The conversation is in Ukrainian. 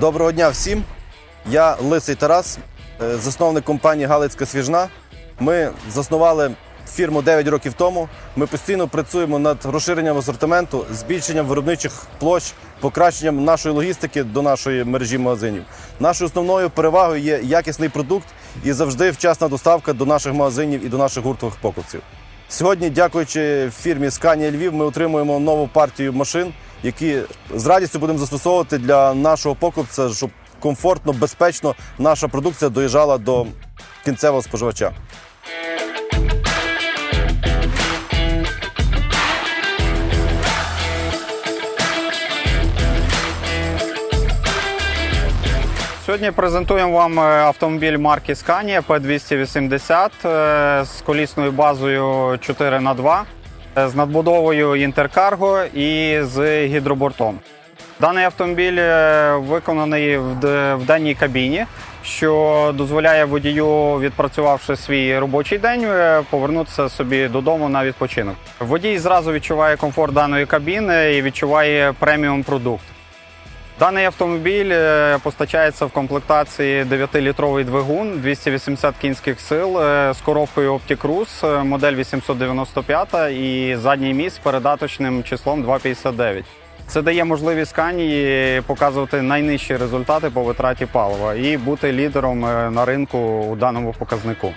Доброго дня всім. Я Лисий Тарас, е, засновник компанії Галицька Свіжна. Ми заснували фірму 9 років тому. Ми постійно працюємо над розширенням асортименту, збільшенням виробничих площ, покращенням нашої логістики до нашої мережі магазинів. Нашою основною перевагою є якісний продукт і завжди вчасна доставка до наших магазинів і до наших гуртових покупців. Сьогодні, дякуючи фірмі Сканія Львів, ми отримуємо нову партію машин, які з радістю будемо застосовувати для нашого покупця, щоб комфортно, безпечно наша продукція доїжджала до кінцевого споживача. Сьогодні презентуємо вам е, автомобіль марки Scania P280 е, з колісною базою 4х2, е, з надбудовою інтеркарго і з гідробортом. Даний автомобіль е, виконаний в денній кабіні, що дозволяє водію, відпрацювавши свій робочий день, е, повернутися собі додому на відпочинок. Водій зразу відчуває комфорт даної кабіни і відчуває преміум продукт. Даний автомобіль е, постачається в комплектації 9-літровий двигун 280 кінських сил е, з коробкою Opticruise, е, модель 895 і задній міст з передаточним числом 259. Це дає можливість Канії показувати найнижчі результати по витраті палива і бути лідером на ринку у даному показнику.